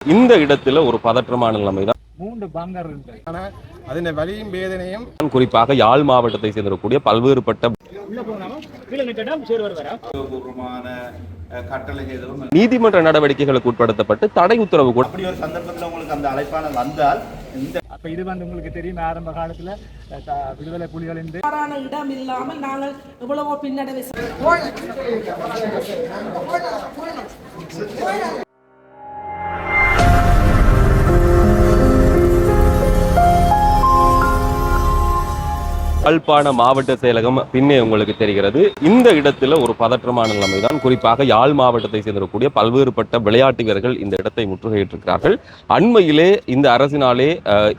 இந்த இடத்துல ஒரு பதற்றமான நிலைமை தான். மூன்று பாங்கர்கள். அதன் வழியும் வேதனையும் குறிப்பாக யாழ் மாவட்டத்தை சேர்ந்திருக்கக்கூடிய பல்வேறுபட்ட நீதிமன்ற நடவடிக்கைகளுக்கு உட்படுத்தப்பட்டு தடை உத்தரவு கூட அப்படி ஒரு சந்தர்ப்பத்தில் உங்களுக்கு அந்த அழைப்பான வந்தால் இந்த அப்ப இது வந்து உங்களுக்கு தெரியும் ஆரம்ப காலத்துல விடுதலை புலிகளின் இடம் இல்லாமல் நாங்கள் எவ்வளவோ பின்னடைவு யாழ்ப்பாண மாவட்ட செயலகம் பின்னே உங்களுக்கு தெரிகிறது. இந்த இடத்துல ஒரு பதற்றமான நிலைமை தான் குறிப்பாக யாழ் மாவட்டத்தை சேர்ந்திருக்கக்கூடிய பல்வேறுபட்ட விளையாட்டு வீரர்கள் இந்த இடத்தை முற்றுகையிட்டிருக்கிறார்கள். அண்மையிலே இந்த அரசினாலே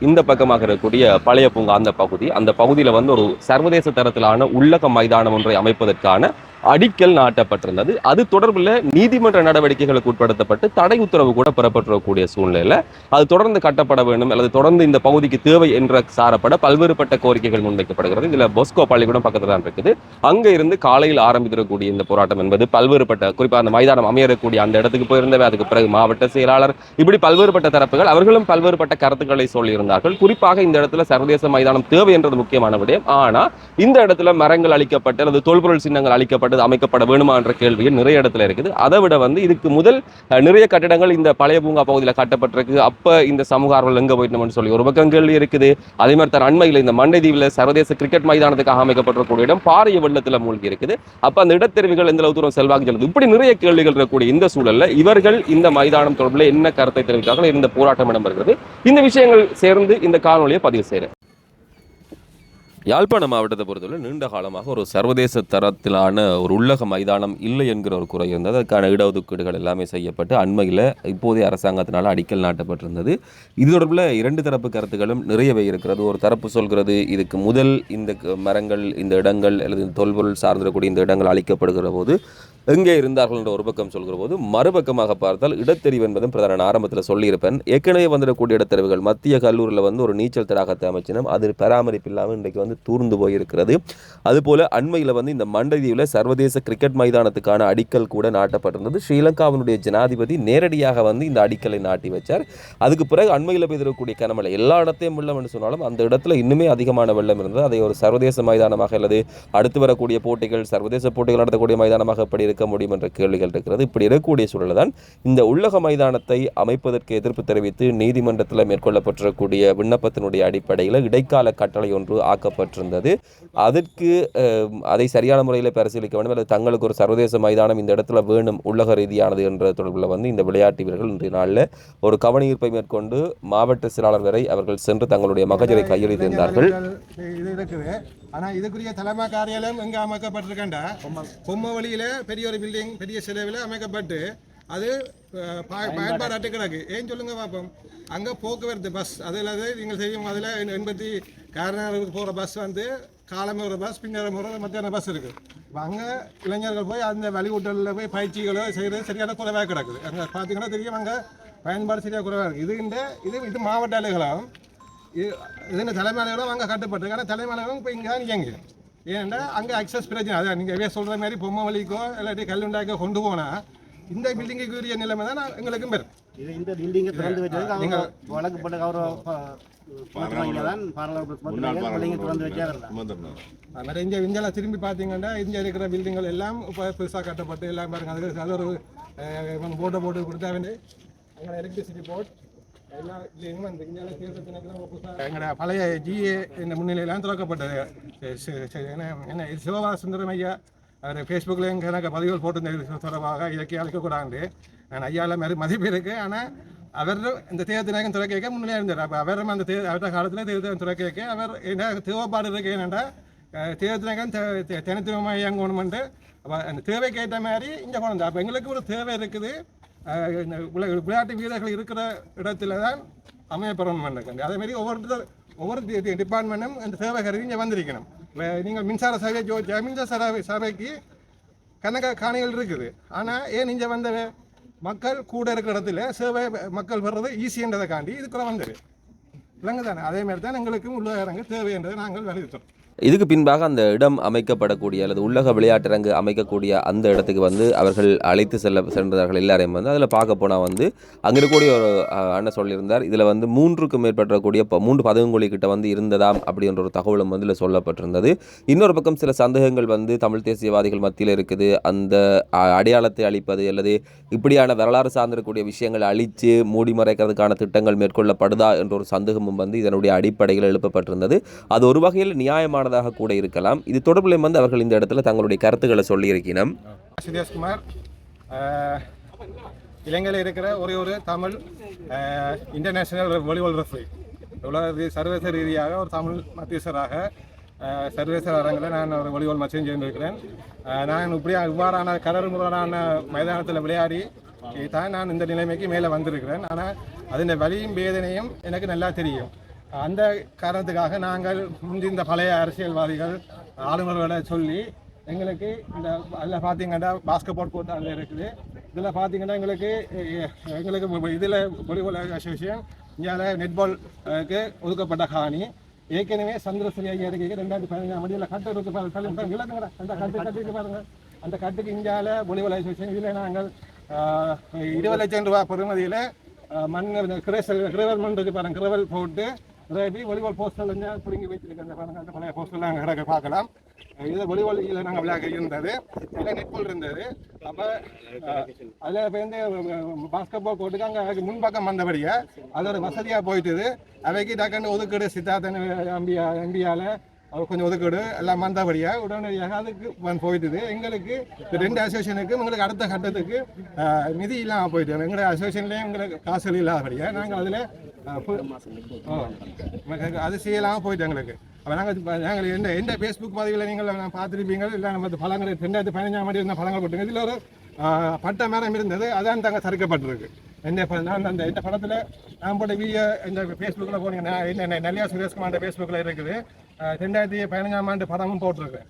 இந்த பக்கமாக இருக்கக்கூடிய பழைய பூங்கா அந்த பகுதி அந்த பகுதியில் வந்து ஒரு சர்வதேச தரத்திலான உள்ளக மைதானம் ஒன்றை அமைப்பதற்கான அடிக்கல் நாட்டப்பட்டிருந்தது. அது தொடர்பில் நீதிமன்ற நடவடிக்கைகளுக்கு உட்படுத்தப்பட்டு தடை உத்தரவு கூட பெறப்பட்டிருக்கக்கூடிய சூழ்நிலையில அது தொடர்ந்து கட்டப்பட வேண்டும் அல்லது தொடர்ந்து இந்த பகுதிக்கு தேவை என்ற சாரப்பட பல்வேறுபட்ட கோரிக்கைகள் முன்வைக்கப்படுகிறது. இதில் பொஸ்கோ பள்ளிக்கூடம் பக்கத்துல தான் இருக்குது. அங்கே இருந்து காலையில் ஆரம்பித்திருக்கக்கூடிய இந்த போராட்டம் என்பது பல்வேறுபட்ட குறிப்பாக அந்த மைதானம் அமையக்கூடிய அந்த இடத்துக்கு போயிருந்தவை அதுக்கு பிறகு மாவட்ட செயலாளர் இப்படி பல்வேறுபட்ட தரப்புகள் அவர்களும் பல்வேறுபட்ட கருத்துக்களை சொல்லியிருந்தார்கள். குறிப்பாக இந்த இடத்துல சர்வதேச மைதானம் தேவை என்றது முக்கியமான விடயம். ஆனால் இந்த இடத்துல மரங்கள் அளிக்கப்பட்டு அல்லது தொல்பொருள் சின்னங்கள் அளிக்கப்பட்டது அமைக்கப்பட வேணுமா என்ற கேள்வி நிறைய இடத்துல இருக்குது அதை விட வந்து இதுக்கு முதல் நிறைய கட்டிடங்கள் இந்த பழைய பூங்கா பகுதியில் கட்டப்பட்டிருக்கு அப்போ இந்த சமூக ஆர்வல் எங்கே போயிட்டோம்னு சொல்லி ஒரு பக்கம் கேள்வி இருக்குது அதே மாதிரி தான் அண்மையில் இந்த மண்டைதீவில் சர்வதேச கிரிக்கெட் மைதானத்துக்காக அமைக்கப்பட்டிருக்கக்கூடிய இடம் பாரிய வெள்ளத்தில் மூழ்கி இருக்குது அப்ப அந்த இடத்தெரிவுகள் எந்த அளவு தூரம் செல்வாக்கு செல்லுது இப்படி நிறைய கேள்விகள் இருக்கக்கூடிய இந்த சூழல்ல இவர்கள் இந்த மைதானம் தொடர்பில் என்ன கருத்தை தெரிவித்தார்கள் இந்த போராட்டம் இடம்பெறுகிறது இந்த விஷயங்கள் சேர்ந்து இந்த காணொலியை பதிவு செய்கிறேன் யாழ்ப்பாண மாவட்டத்தை பொறுத்தவரை நீண்ட காலமாக ஒரு சர்வதேச தரத்திலான ஒரு உள்ளக மைதானம் இல்லை என்கிற ஒரு குறை இருந்தது. அதுக்கான இடஒதுக்கீடுகள் எல்லாமே செய்யப்பட்டு அண்மையில் இப்போதைய அரசாங்கத்தினால் அடிக்கல் நாட்டப்பட்டிருந்தது. இது தொடர்பில் இரண்டு தரப்பு கருத்துக்களும் நிறையவே இருக்கிறது. ஒரு தரப்பு சொல்கிறது இதுக்கு முதல் இந்த க- மரங்கள் இந்த இடங்கள் அல்லது தொல்பொருள் சார்ந்திருக்கக்கூடிய இந்த இடங்கள் அளிக்கப்படுகிற போது எங்கே இருந்தார்கள் என்ற ஒரு பக்கம் சொல்கிற போது மறுபக்கமாக பார்த்தால் இடத்தெரிவு என்பதும் பிரதான ஆரம்பத்தில் சொல்லியிருப்பேன். ஏற்கனவே வந்துடக்கூடிய இடத்தெரிவுகள் மத்திய கல்லூரியில் வந்து ஒரு நீச்சல் தடாகத்தை அமைச்சினோம். அது பராமரிப்பு இல்லாமல் இன்றைக்கு வந்து தூர்ந்து போயிருக்கிறது. அதுபோல் அண்மையில் வந்து இந்த மண்டதீவில் சர்வதேச கிரிக்கெட் மைதானத்துக்கான அடிக்கல் கூட நாட்டப்பட்டிருந்தது. ஸ்ரீலங்காவினுடைய ஜனாதிபதி நேரடியாக வந்து இந்த அடிக்கலை நாட்டி வச்சார். அதுக்கு பிறகு அண்மையில் பெய்திருக்கக்கூடிய கனமழை எல்லா இடத்தையும் வெள்ளம் என்று சொன்னாலும் அந்த இடத்துல இன்னுமே அதிகமான வெள்ளம் இருந்தது. அதை ஒரு சர்வதேச மைதானமாக அல்லது அடுத்து வரக்கூடிய போட்டிகள் சர்வதேச போட்டிகள் நடத்தக்கூடிய மைதானமாக எப்படி இருக்க முடியும் என்ற கேள்விகள் இருக்கிறது. இப்படி இருக்கக்கூடிய சூழலில் தான் இந்த உள்ளக மைதானத்தை அமைப்பதற்கு எதிர்ப்பு தெரிவித்து நீதிமன்றத்தில் மேற்கொள்ளப்பட்டிருக்கக்கூடிய விண்ணப்பத்தினுடைய அடிப்படையில் இடைக்கால கட்டளை ஒன்று ஆக்கப்பட்டிருந்தது. அதற்கு அதை சரியான முறையில் பரிசீலிக்க வேண்டும். அல்லது தங்களுக்கு ஒரு சர்வதேச மைதானம் இந்த இடத்துல வேணும் உள்ளக ரீதியானது என்ற தொடர்பில் வந்து இந்த விளையாட்டு வீரர்கள் இன்றைய நாளில் ஒரு கவனஈர்ப்பை மேற்கொண்டு மாவட்ட செயலாளர் வரை அவர்கள் சென்று தங்களுடைய மகஜரை கையளித்திருந்தார்கள். இது இருக்குது ஆனா இதுக்குரிய தலைமை காரியாலயம் எங்க அமைக்கப்பட்டிருக்கேன்டா பொம்மை. வழியில பெரிய ஒரு பில்டிங் பெரிய செலவில் அமைக்கப்பட்டு அது பயன்பாடு. அட்டு கிடக்கு. ஏன் சொல்லுங்க பார்ப்போம் அங்க போக்குவரத்து பஸ் அதில் நீங்கள் செய்யும் அதில் எண்பத்தி காரனருக்கு போகிற பஸ் வந்து காலமே ஒரு பஸ் பின்னரம் ஒரு மத்தியான பஸ் இருக்குது இப்போ அங்கே இளைஞர்கள் போய் அந்த வழிகூட்டலில் போய் பயிற்சிகளோ செய்கிறது சரியான குறைவாக கிடக்குது. அங்கே பார்த்தீங்கன்னா தெரியும் அங்கே பயன்பாடு சரியாக குறைவாக இருக்குது இது இந்த இது இது மாவட்ட அலுவலகம் இது இதுன்னு தலைமையாளர்களும் அங்கே கட்டுப்பட்டு ஆனால் தலைமையாளர்களும் இப்போ இங்கே தான் இயங்கு ஏன்னா அங்கே அக்சஸ் பிரச்சனை. அதான் நீங்கள் சொல்கிற மாதிரி பொம்மை வலிக்கோ இல்லாட்டி கல்லுண்டாக்கோ கொண்டு போனால் இந்த பில்டிங்குக்கு உரிய நிலைமை தான் நான் எங்களுக்கும் இது இந்த பில்டிங்கை திறந்து வச்சதுக்கு அவங்க வழக்கு போட்ட கௌரவ இங்கே இந்தியாவில் திரும்பி பார்த்தீங்கன்னா இங்கே இருக்கிற பில்டிங்கள் எல்லாம் இப்போ பெருசாக கட்டப்பட்டு எல்லாம் பாருங்க அதுக்கு அது ஒரு போட்டோ போட்டு கொடுத்தா வேண்டி அங்கே எலக்ட்ரிசிட்டி போர்ட் எங்களோட பழைய ஜிஏ இந்த முன்னிலையெல்லாம் திறக்கப்பட்டது. என்ன என்ன இது சுந்தரம் ஐயா அவர் ஃபேஸ்புக்கில் எங்கே எனக்கு பதிவுகள் போட்டிருந்தேன் தொடர்பாக இலக்கிய அழைக்கக்கூடாது நான் ஐயாவில் மாதிரி மதிப்பு இருக்குது ஆனால் அவர் இந்த தேர்தல் துறை கேட்க முன்னிலையாக இருந்தார். அப்போ அவரும் அந்த தே அவர காலத்தில் தேர்தல் துறை கேட்க அவர் என்ன தேவைப்பாடு இருக்கு என்னென்னா தேர்தலகம் தனித்துவமாக இயங்கணுமெண்டு அப்போ அந்த தேவைக்கு ஏற்ற மாதிரி இங்கே கொண்டு வந்தார். அப்போ எங்களுக்கு ஒரு தேவை இருக்குது. விளையாட்டு வீரர்கள் இருக்கிற இடத்துல தான் அமையப்பெறணும் அதே அதேமாரி ஒவ்வொரு ஒவ்வொரு டிபார்ட்மெண்ட்டும் அந்த சேவை கருவி இங்கே வந்திருக்கணும். நீங்கள் மின்சார சபை ஜோ மின்சார சபை சபைக்கு கணக்க காணிகள் இருக்குது. ஆனால் ஏன் இங்கே வந்த மக்கள் கூட இருக்கிற இடத்துல சேவை மக்கள் வர்றது ஈஸின்றதை காண்டி இதுக்குள்ள வந்தது. இல்லைங்க தானே அதேமாதிரி தான் எங்களுக்கும் உள்ளரங்கு தேவை என்றதை நாங்கள் வலியுறுத்துறோம். இதுக்கு பின்பாக அந்த இடம் அமைக்கப்படக்கூடிய அல்லது உள்ளக விளையாட்டரங்கு அமைக்கக்கூடிய அந்த இடத்துக்கு வந்து அவர்கள் அழைத்து செல்ல சென்றார்கள் எல்லாரையும் வந்து. அதில் பார்க்க போனால் வந்து அங்கே இருக்கக்கூடிய ஒரு அண்ணன் சொல்லியிருந்தார். இதில் வந்து மூன்றுக்கும் மேற்பட்டக்கூடிய ப- மூன்று பதங்கொழி கிட்ட வந்து இருந்ததாம் அப்படின்ற ஒரு தகவலும் வந்து இதில் சொல்லப்பட்டிருந்தது. இன்னொரு பக்கம் சில சந்தேகங்கள் வந்து தமிழ் தேசியவாதிகள் மத்தியில் இருக்குது. அந்த அ- அடையாளத்தை அழிப்பது அல்லது இப்படியான வரலாறு சார்ந்திருக்கக்கூடிய விஷயங்களை அழித்து மூடி மறைக்கிறதுக்கான திட்டங்கள் மேற்கொள்ளப்படுதா என்ற ஒரு சந்தேகமும் வந்து இதனுடைய அடிப்படையில் எழுப்பப்பட்டிருந்தது. அது ஒரு வகையில் நியாயமான முக்கியமானதாக கூட இருக்கலாம். இது தொடர்பில் வந்து அவர்கள் இந்த இடத்துல தங்களுடைய கருத்துக்களை சொல்லியிருக்கணும் சுதேஷ்குமார் இலங்கையில் இருக்கிற ஒரே ஒரு தமிழ் இன்டர்நேஷனல் வாலிபால் ரெஃப்ரி உலக சர்வதேச ரீதியாக ஒரு தமிழ் மத்தியஸ்தராக சர்வதேச அரங்கில் நான் ஒரு வாலிபால் மச்சம் செய்திருக்கிறேன். நான் இப்படி இவ்வாறான கலர் முறையான மைதானத்தில் விளையாடி தான் நான் இந்த நிலைமைக்கு மேலே வந்திருக்கிறேன். ஆனால் அதன் வலியும் வேதனையும் எனக்கு நல்லா தெரியும். அந்த காரணத்துக்காக நாங்கள் முந்திந்த பழைய அரசியல்வாதிகள் ஆளுநர்களை சொல்லி எங்களுக்கு இந்த அதில் பார்த்தீங்கன்னா பாஸ்கெட்பால் கோர்ட் அதில் இருக்குது. இதில் பார்த்தீங்கன்னா எங்களுக்கு எங்களுக்கு இதில் வாலிபால் அசோசியேஷன் இந்தியாவில் நெட்பாலுக்கு ஒதுக்கப்பட்ட காணி. ஏற்கனவே சந்திரசரி ஐயா இருக்கு ரெண்டாயிரத்தி பதினஞ்சாம் மணியில் கட்டு இருக்கு பாருங்க அந்த கட்டு கட்டிட்டு பாருங்க. அந்த கட்டுக்கு இந்தியாவில் வாலிபால் அசோசியேஷன் இதில் நாங்கள் இருபது லட்சம் ரூபாய் பெறுமதியில் மண் கிரேவல் மண் இருக்கு பாருங்க கிரவல் போட்டு ரெடி வாலிபால் போஸ்டர் பிடிங்கி வச்சிருக்க பாருங்க அந்த பழைய போஸ்டர் நாங்கள் கிடக்க பார்க்கலாம். இது வாலிபால் இதில் நாங்கள் விளையாட இருந்தது. இதில் நெட்பால் இருந்தது. அப்போ அதில் இப்போ வந்து பாஸ்கெட் பால் கோர்ட்டுக்கு அங்கே முன்பக்கம் வந்தபடியே அது ஒரு வசதியாக போயிட்டுது. அவைக்கு டக்குன்னு ஒதுக்கீடு சித்தார்த்தன் எம்பியா எம்பியால் அவர் கொஞ்சம் ஒதுக்கீடு எல்லாம் வந்தபடியாக உடனடியாக அதுக்கு போயிட்டுது. எங்களுக்கு ரெண்டு அசோசியேஷனுக்கும் எங்களுக்கு அடுத்த கட்டத்துக்கு நிதி இல்லாமல் போயிட்டு எங்களுடைய அசோசியேஷன்லேயும் எங்களுக்கு காசு இல்லாதபடியாக நாங்கள் அதில் அது செய்யலாமல் போயிட்டு எங்களுக்கு. அப்போ நாங்கள் நாங்கள் எந்த எந்த ஃபேஸ்புக் பதிவில் நீங்கள் நான் பார்த்துருப்பீங்க இல்லை நம்ம பழங்கள் ரெண்டாயிரத்தி பதினஞ்சாம் ஆண்டு இருந்த பழங்கள் போட்டுங்க. இதில் ஒரு பட்ட மரம் இருந்தது அதான் தாங்க தடுக்கப்பட்டிருக்கு. எந்த நான் அந்த இந்த படத்தில் நான் போட்ட வீடியோ இந்த ஃபேஸ்புக்கில் போனீங்கன்னா என்ன நெல்லியா சுரேஷ்குமார் ஃபேஸ்புக்கில் இருக்குது. ரெண்டாயிரத்தி பதினஞ்சாம் ஆண்டு படமும் போட்டிருக்கேன்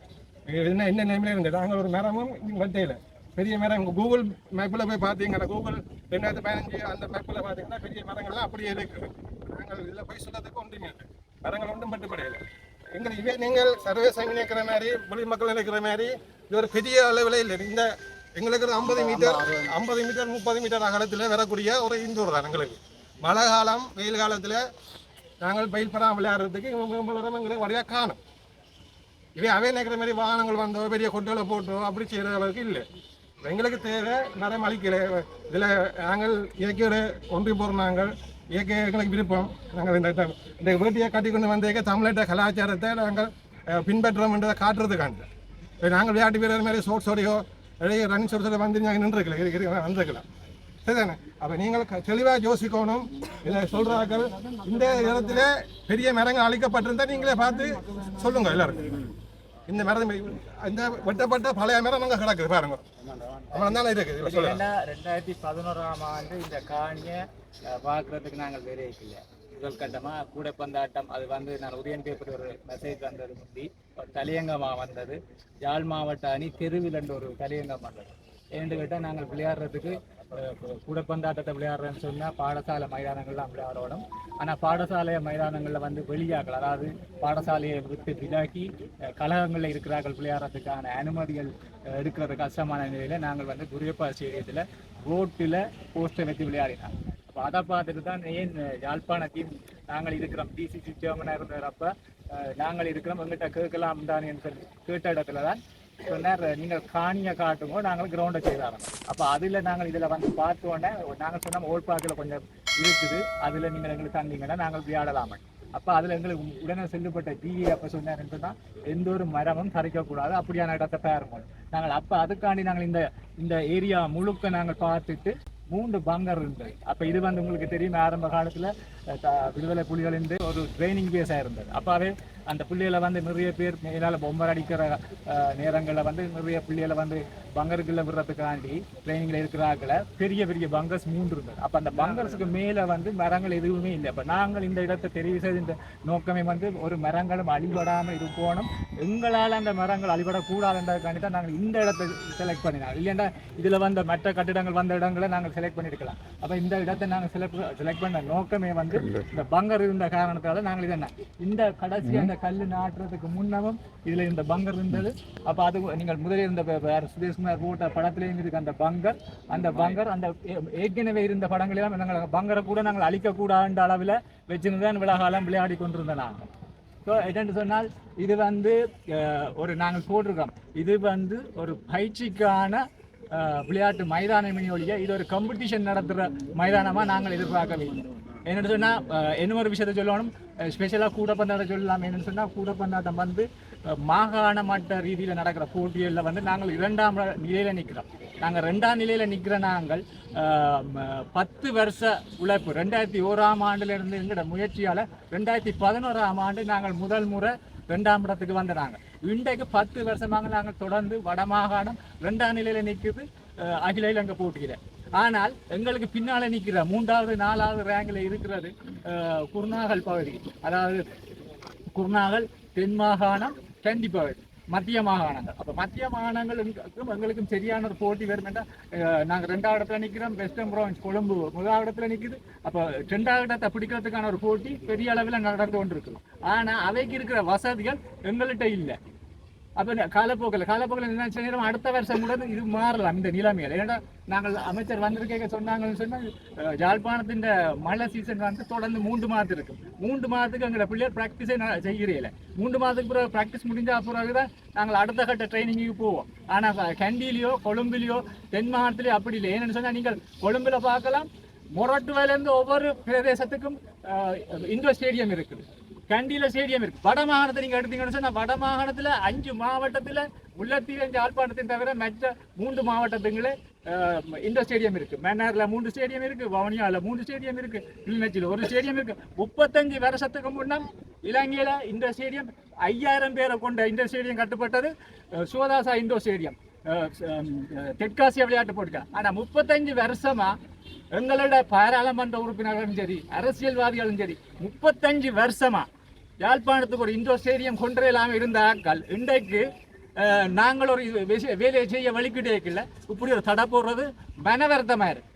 என்ன என்ன நிலைமையில இருந்தது? நாங்கள் ஒரு மரமும் வட்டையில் பெரிய மரம் கூகுள் மேப்பில் போய் பார்த்தீங்கன்னா கூகுள் ரெண்டாயிரத்தி பதினஞ்சு அந்த மேப்பில் பார்த்தீங்கன்னா பெரிய மரங்கள்லாம் அப்படியே இருக்குது நாங்கள் இதில் போய் சொல்கிறதுக்கு ஒன்றுமே இல்லை. மரங்கள் ஒன்றும் பட்டுப்படையில எங்கள் இவே நீங்கள் சர்வதேச நினைக்கிற மாதிரி மொழி மக்கள் நினைக்கிற மாதிரி இது ஒரு பெரிய அளவில் இல்லை. இந்த எங்களுக்கு ஒரு ஐம்பது மீட்டர் ஐம்பது மீட்டர் முப்பது மீட்டர் அகலத்தில் வரக்கூடிய ஒரு இந்தூர் தான் எங்களுக்கு மழை காலம் வெயில் காலத்தில் நாங்கள் பயில் படம் விளையாடுறதுக்கு இவங்க எங்களுக்கு வழியாக காணும். இதே அவை நினைக்கிற மாதிரி வாகனங்கள் வந்தோ பெரிய கொட்டையில் போட்டோ அப்படி செய்கிற அளவுக்கு இல்லை. எங்களுக்கு தேவை மரம் அழிக்கல இதில் நாங்கள் இயற்கையோட ஒன்றி போகிற நாங்கள் இயற்கை எங்களுக்கு விருப்பம். நாங்கள் இந்த இந்த- இந்த வேட்டியை கட்டி கொண்டு வந்தேக்க தமிழ்நாட்டு கலாச்சாரத்தை நாங்கள் அஹ், பின்பற்றோம்ன்றதை காட்டுறதுக்காண்டு இப்போ நாங்கள் விளையாட்டு வீரர் மாதிரி சோட்ஸோடையோ இடையே ரன் சோட்ஸோட வந்து நாங்கள் நின்றுருக்கலாம். வந்திருக்கலாம் சரிதானே? அப்போ நீங்கள் தெளிவாக யோசிக்கணும். இதை சொல்கிறார்கள் இந்த இடத்துல பெரிய மரங்கள் அழிக்கப்பட்டிருந்தா நீங்களே பார்த்து சொல்லுங்க எல்லாருக்கும். இந்த மரம் இந்த வெட்டப்பட்ட பழைய மரம் அங்கே கிடக்குது பாருங்க. அவ்வளோ தானே இருக்குது ரெண்டாயிரத்தி பதினோராம் ஆண்டு இந்த காணியை பார்க்கறதுக்கு நாங்கள் வேறே இல்லை முதல் கட்டமாக கூடைப்பந்தாட்டம் அது வந்து நான் உதயன் பேப்பர் ஒரு மெசேஜ் வந்தது முந்தி. ஒரு தலையங்கமாக வந்தது. யாழ் மாவட்ட அணி தெருவில் ஒரு தலையங்கம் வந்தது. ஏன்னு கேட்டால் நாங்கள் விளையாடுறதுக்கு அஹ், கூடைப்பந்தாட்டத்தை விளையாடுறேன்னு சொன்னால் பாடசாலை மைதானங்கள்லாம் விளையாடணும் ஆனால் பாடசாலை மைதானங்களில் வந்து வெளியாக்கள் அதாவது பாடசாலையை விட்டு விலக்கி கழகங்களில் இருக்கிறார்கள் விளையாடுறதுக்கான அனுமதிகள் அஹ், எடுக்கிறது கஷ்டமான நிலையில் நாங்கள் வந்து குரியப்பா ஸ்டேடியத்தில் ரோட்டில் போஸ்டர் வச்சு விளையாடினோம். அப்போ அதை பார்த்துட்டு தான் ஏன் யாழ்ப்பாணத்தையும் நாங்கள் இருக்கிறோம் டிசிசி சேர்மனாக இருந்தப்ப நாங்கள் இருக்கிறோம் எங்கிட்ட கேட்கலாம் தானேன்னு சொல்லி கேட்ட இடத்துல தான் சொன்னார் நீங்கள் காணியை காட்டுங்க நாங்கள் கிரவுண்டை செய்தாரோம் அப்போ அதில் நாங்கள் இதில் வந்து பார்த்த உடனே நாங்கள் சொன்னோம் ஓல் பார்க்கில் கொஞ்சம் இருக்குது. அதில் நீங்கள் எங்களுக்கு தந்தீங்கன்னா நாங்கள் விளையாடலாமே அப்போ அதில் எங்களுக்கு உடனே செல்லுப்பட்ட டிஏ அப்போ சொன்னாருன்னு சொன்னால் எந்த ஒரு மரமும் தரைக்கக்கூடாது. அப்படியான இடத்தை பாருங்க. நாங்கள் அப்போ அதுக்காண்டி நாங்கள் இந்த இந்த ஏரியா முழுக்க நாங்கள் பார்த்துட்டு மூன்று பங்கர் இருந்தது அப்போ இது வந்து உங்களுக்கு தெரியும் ஆரம்ப காலத்தில் விடுதலை புலிகள் இருந்து ஒரு ட்ரைனிங் பேஸாக இருந்தது. அப்பாவே அந்த புள்ளிகளை வந்து நிறைய பேர் மேலால் பொம்மர் அடிக்கிற நேரங்களில் வந்து நிறைய புள்ளிகளை வந்து பங்கருக்குள்ள விடுறதுக்காண்டி ட்ரைனிங்கில் இருக்கிறாங்கள பெரிய பெரிய பங்கர்ஸ் மூன்று இருந்தது அப்போ அந்த பங்கர்ஸுக்கு மேலே வந்து மரங்கள் எதுவுமே இல்லை. அப்போ நாங்கள் இந்த இடத்தை தெரிவு செய்த இந்த நோக்கமே வந்து ஒரு மரங்களும் அழிபடாமல் இருக்கணும் எங்களால் அந்த மரங்கள் அழிபடக்கூடாதுன்றதுக்காண்டி தான் நாங்கள் இந்த இடத்தை செலக்ட் பண்ணினோம். இல்லைன்னா இதில் வந்த மற்ற கட்டிடங்கள் வந்த இடங்களை நாங்கள் நாங்கள் செலக்ட் பண்ணியிருக்கலாம். அப்போ இந்த இடத்தை நாங்கள் செலக்ட் செலக்ட் பண்ண நோக்கமே வந்து இந்த பங்கர் இருந்த காரணத்தால நாங்கள் இது என்ன இந்த கடைசி அந்த கல் நாட்டுறதுக்கு முன்னவும் இதில் இந்த பங்கர் இருந்தது. அப்போ அது நீங்கள் முதலில் இருந்த சுதேஷ்குமார் போட்ட படத்துலேயும் இருக்கு அந்த பங்கர் அந்த பங்கர் அந்த ஏற்கனவே இருந்த படங்களெல்லாம் நாங்கள் பங்கரை கூட நாங்கள் அழிக்கக்கூடாத அளவில் வச்சிருந்து தான் விழாகாலம் விளையாடி கொண்டிருந்தோம் நாங்கள் ஸோ என்னென்னு சொன்னால் இது வந்து ஒரு நாங்கள் போட்டிருக்கோம். இது வந்து ஒரு பயிற்சிக்கான விளையாட்டு மைதானம் ஒழிய இது ஒரு காம்படிஷன் நடத்துகிற மைதானமாக நாங்கள் எதிர்பார்க்கவில்லை. என்னென்னு சொன்னால் என்ன ஒரு விஷயத்தை சொல்லணும்? ஸ்பெஷலாக கூடப்பந்தாட்டம் சொல்லலாம் என்னென்னு சொன்னால் கூடப்பந்தாட்டம் வந்து மாகாண மட்ட ரீதியில் நடக்கிற போட்டிகளில் வந்து நாங்கள் இரண்டாம் நிலையில் நிற்கிறோம் நாங்கள் ரெண்டாம் நிலையில் நிற்கிற நாங்கள் அஹ், பத்து வருஷ உழைப்பு ரெண்டாயிரத்தி ஓராம் ஆண்டுல இருந்து எங்களோட முயற்சியால் ரெண்டாயிரத்தி பதினோராம் ஆண்டு நாங்கள் முதல் முறை ரெண்டாம் இடத்துக்கு வந்த நாங்கள் இன்றைக்கு பத்து வருஷமாக நாங்கள் தொடர்ந்து வடமாகாணம் ரெண்டாம் நிலையில் நிற்குது அகில இலங்கை போட்டியில். ஆனால் எங்களுக்கு பின்னால நிற்கிற மூன்றாவது நாலாவது ரேங்கில் இருக்கிறது அஹ், குருநாகல் பகுதி. அதாவது குருநாகல் தென் மாகாணம் கண்டி பகுதி. மத்திய மாகாணங்கள். அப்போ மத்திய மாகாணங்கள் எங்களுக்கும் சரியான ஒரு போட்டி வரும் என்றால் நாங்கள் ரெண்டாவது இடத்துல நிற்கிறோம் வெஸ்டர்ன் ப்ராவின்ஸ் கொழும்பு முதலாவது இடத்துல நிற்குது அப்போ ரெண்டாவது இடத்தை பிடிக்கிறதுக்கான ஒரு போட்டி பெரிய அளவில் நடந்து கொண்டிருக்கிறோம் ஆனால் அவைக்கு இருக்கிற வசதிகள் எங்கள்கிட்ட இல்லை. அப்போ காலப்போக்கில் காலப்போக்கில் என்ன செய்யணும் அடுத்த வருஷம் கூட இது மாறலாம் இந்த நிலைமையில். ஏன்னா நாங்கள் அமைச்சர் வந்திருக்க சொன்னாங்கன்னு சொன்னால் ஜாழ்ப்பாணத்தின் யாழ்ப்பாணத்தின் மழை சீசன் வந்து தொடர்ந்து மூன்று மாதம் இருக்கும். மூன்று மாதத்துக்கு எங்களை பிள்ளையர் ப்ராக்டிஸே செய்கிறீங்கள மூன்று மாதத்துக்கு பிறகு ப்ராக்டிஸ் முடிஞ்ச பிறகு தான் நாங்கள் அடுத்த கட்ட ட்ரைனிங்குக்கு போவோம். ஆனால் கண்டிலேயோ கொழும்பிலேயோ தென் மாகாணத்திலேயோ அப்படி இல்லை. ஏன்னு சொன்னால் நீங்கள் கொழும்பில் பார்க்கலாம் மொரட்டுவிலேருந்து ஒவ்வொரு பிரதேசத்துக்கும் இண்டோர் ஸ்டேடியம் இருக்குது. கண்டியில ஸ்டேடியம் இருக்கு. வட மாகாணத்தை நீங்க எடுத்தீங்கன்னு சொன்னா வட மாகாணத்துல அஞ்சு மாவட்டத்துல அஞ்சு யாழ்ப்பாணத்தின் தவிர மற்ற மூன்று மாவட்டத்துங்களே இந்த ஸ்டேடியம் இருக்கு. மன்னார்ல மூன்று ஸ்டேடியம் இருக்கு வவுனியாவில் மூன்று ஸ்டேடியம் இருக்கு கிளிநொச்சியில் ஒரு ஸ்டேடியம் இருக்கு. முப்பத்தஞ்சு வருஷத்துக்கு முன்னால் இலங்கையில இந்த ஸ்டேடியம் ஐயாயிரம் பேரை கொண்ட இந்த ஸ்டேடியம் கட்டுப்பட்டது. சோதாசா இந்தோ ஸ்டேடியம் தெற்காசிய விளையாட்டு போட்டுக்க ஆனா முப்பத்தஞ்சு வருஷமா எங்களோட பாராளுமன்ற உறுப்பினர்களும் சரி அரசியல்வாதிகளும் சரி முப்பத்தஞ்சு வருஷமா யாழ்ப்பாணத்துக்கு ஒரு இண்டோர் ஸ்டேடியம் கொண்டு இல்லாமல் இருந்த ஆட்கள் இன்றைக்கு நாங்கள் ஒரு வேலையை செய்ய வழிக்கிட்டே இருக்கல இப்படி ஒரு தடை போடுறது மனவர்த்தமா இருக்கு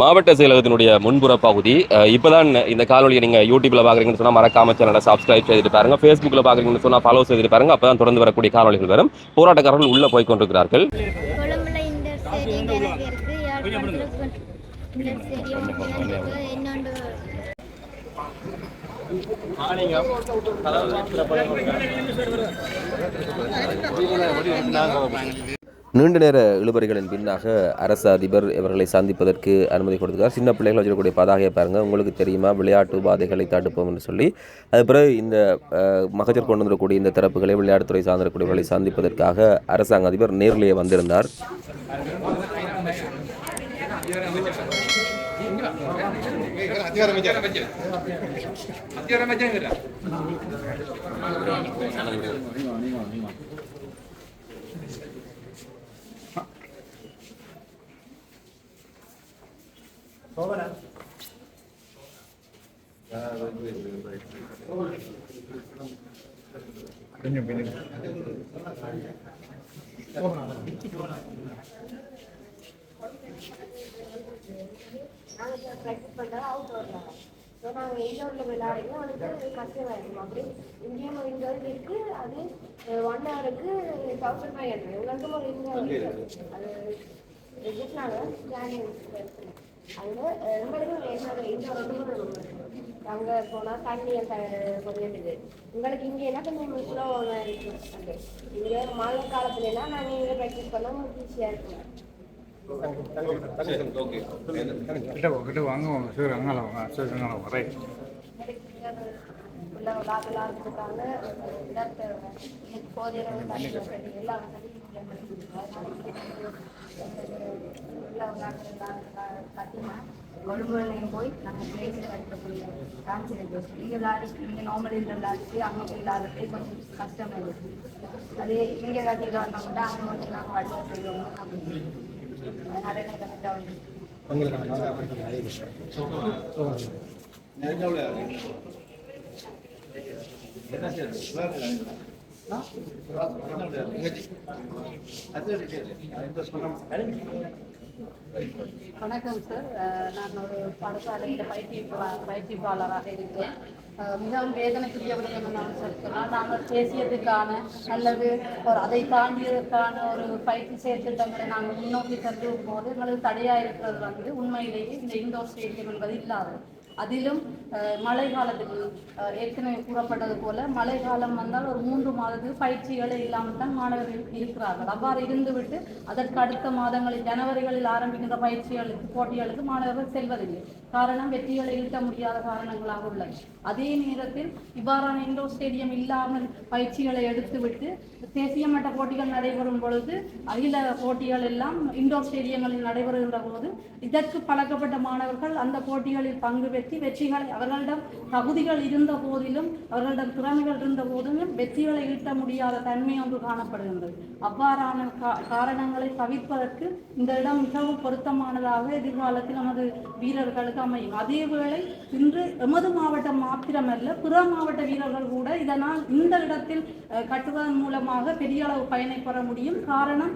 மாவட்ட செயலகத்தினுடைய முன்புற பகுதி இப்பதான் இந்த காணொலியை நீங்க யூடியூப்ல பாக்குறீங்கன்னு சொன்னா மறக்காம சேனலை சப்ஸ்கிரைப் செய்துட்டு பாருங்க. ஃபேஸ்புக்ல பாக்குறீங்கன்னு சொன்னா ஃபாலோ செய்துட்டு பாருங்க. அப்பதான் தொடர்ந்து வரக்கூடிய காணொலிகள் வரும். போராட்டக்காரர்கள் உள்ள போய் கொண்டிருக்கிறார்கள். கொழும்புல நீண்ட நேர இழுபறிகளின் பின்னாக அரசு அதிபர் இவர்களை சந்திப்பதற்கு அனுமதி கொடுத்தார் சின்ன பிள்ளைகள் வச்சிருக்கக்கூடிய பதாகையை பாருங்கள் உங்களுக்கு தெரியுமா? விளையாட்டு உபாதைகளை தடுப்போம் என்று சொல்லி. அது பிறகு இந்த மகஜர் கொண்டு வந்திருக்கக்கூடிய இந்த தரப்புகளை விளையாட்டுத்துறை சார்ந்திருக்கூடியவர்களை சந்திப்பதற்காக அரசாங்க அதிபர் நேரிலேயே வந்திருந்தார். അത്യാരം വെച്ചാൽ അത്യാരം വെച്ചാൽ വരാം. പോവരാ പിന്നെ പിന്നെ நாங்கள் இப்போ ப்ராக்டிஸ் பண்ணுறது அவுட் வரலாம் ஸோ நாங்கள் இன்டோரில் விளையாடுறோம் அதுக்கு கஷ்டமாக இருக்கும் அப்படி இங்கேயும் ஒரு இன்டோர் இருக்குது அது ஒன் ஹவருக்கு தௌசண்ட் ஃபைவ் ஹண்ட்ரட் உங்களுக்கும் ஒரு இன்டோர் அது விசிட்னாங்க ஜாயின் அதில் உங்களுக்கு என்னோட இன்டோர் வந்து அங்கே போனால் தண்ணி கொஞ்சம் உங்களுக்கு இங்கே என்ன கொஞ்சம் ஸ்லோவாக இருக்கும் அது இங்கே மழை காலத்துலலாம் நாங்கள் இங்கே ப்ராக்டிஸ் பண்ணால் உங்களுக்கு ஈஸியாக இருக்கும் கிட்ட வாங்க சரி அங்கே வாங்க உள்ள விளாட்டுலாம் இருக்காங்க போதிய எல்லா வசதியும் உள்ள விளாட்டுலாம் பார்த்தீங்கன்னா கொழும்புலையும் போய் நாங்கள் பிளேஸில் கட்டக்கூடிய காமிச்சிருக்கு இங்கே விளையாடி இங்கே நார்மல் இதில் விளாடிட்டு அங்கே போய் விளையாடுறது கொஞ்சம் கஷ்டமாக இருக்குது அதே இங்கே கட்டிட்டு வந்தோம்னா அங்கே வந்து நாங்கள் வடிவ செய்வோம் அப்படின்னு அதனால எனக்கு வணக்கம் சார். அஹ் நான் ஒரு பாடசாலையில் பயிற்சிப்பா பயிற்சிப்பாளராக இருக்கேன். மிகவும் வேதனைக்குரியவர்கள் விடயம் என்னன்னு சொன்னால் நாங்கள் பேசியதுக்கான அல்லது ஒரு அதை தாண்டியதற்கான ஒரு பயிற்சி செயற்திட்டங்களை நாங்கள் முன்னோக்கி சென்று போது எங்களுக்கு தடையாக இருக்கிறது வந்து உண்மையிலேயே இந்த இண்டோர் ஸ்டேடியம் என்பது இல்லாத அதிலும் மழை காலத்துக்கு ஏற்கனவே கூறப்பட்டது போல மழை காலம் வந்தால் ஒரு மூன்று மாதத்துக்கு பயிற்சிகளே இல்லாமல் தான் மாணவர்கள் இருக்கிறார்கள். அவ்வாறு இருந்துவிட்டு அதற்கு அடுத்த மாதங்களில் ஜனவரிகளில் ஆரம்பிக்கின்ற பயிற்சிகளுக்கு போட்டிகளுக்கு மாணவர்கள் செல்வதில்லை. காரணம் வெற்றிகளை ஈட்ட முடியாத காரணங்களாக உள்ளது. அதே நேரத்தில் இவ்வாறான இண்டோர் ஸ்டேடியம் இல்லாமல் பயிற்சிகளை எடுத்துவிட்டு தேசிய மட்ட போட்டிகள் நடைபெறும் பொழுது அகில போட்டிகள் எல்லாம் இண்டோர் ஸ்டேடியங்களில் நடைபெறுகின்ற போது இதற்கு பழக்கப்பட்ட மாணவர்கள் அந்த போட்டிகளில் பங்கு பெற்று வெற்றி வெற்றிகளை அவர்களிடம் தகுதிகள் இருந்த போதிலும் அவர்களிடம் திறமைகள் இருந்த போதிலும் வெற்றிகளை ஈட்ட முடியாத தன்மை ஒன்று காணப்படுகின்றது. அவ்வாறான கா- காரணங்களை தவிர்ப்பதற்கு இந்த இடம் மிகவும் பொருத்தமானதாக எதிர்காலத்தில் நமது வீரர்களுக்கு அமையும். அதேவேளை இன்று எமது மாவட்டம் மாத்திரமல்ல பிற மாவட்ட வீரர்கள் கூட இதனால் இந்த இடத்தில் கட்டுவதன் மூலமாக பெரிய அளவு பயனை பெற முடியும். காரணம்